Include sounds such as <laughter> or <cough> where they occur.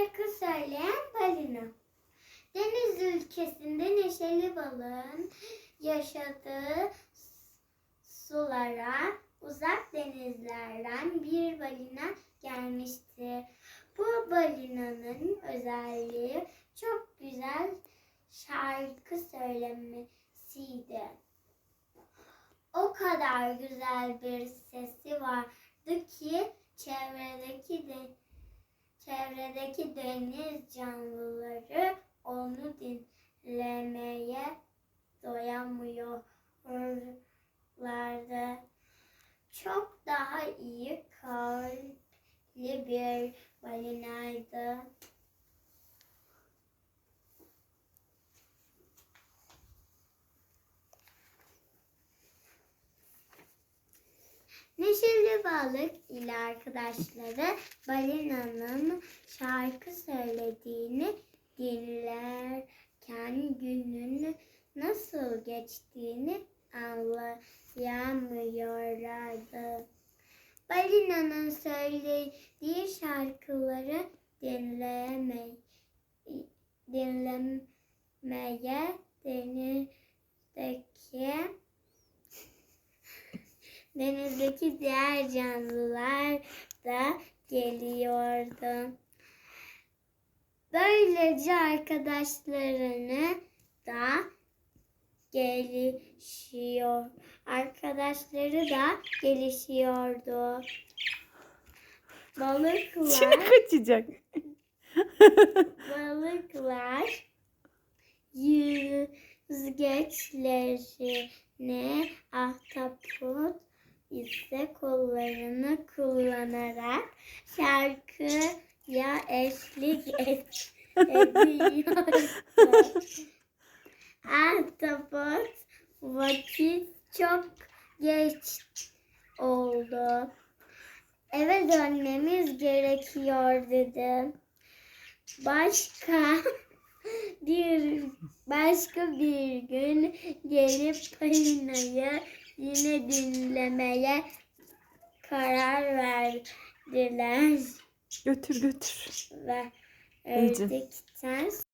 Şarkı söyleyen balina. Deniz ülkesinde neşeli balığın yaşadığı sulara uzak denizlerden bir balina gelmişti. Bu balinanın özelliği çok güzel şarkı söylemesiydi. O kadar güzel bir sesi vardı ki çevredeki de çevredeki deniz canlıları onu dinlemeye doyamıyorlardı. Çok daha iyi kalpli bir balinaydı. Neşeli balık ile arkadaşları balinanın şarkı söylediğini dinlerken günün nasıl geçtiğini anlayamıyorlardı. Balinanın söylediği şarkıları dinleyemey dinlemeye denizdeki denizdeki diğer canlılar da geliyordu. Böylece arkadaşlarını da gelişiyor. Arkadaşları da gelişiyordu. Balıklar kaçacak. <laughs> balıklar yüzgeçlerini ahtapot ise kollarını kullanarak şarkıya eşlik et, ediyordu. Ahtapot vakit çok geç oldu. Eve dönmemiz gerekiyor dedi. Başka bir başka bir gün gelip Palina'yı yine dinlemeye karar verdiler Götür götür. ve Ece. ördükten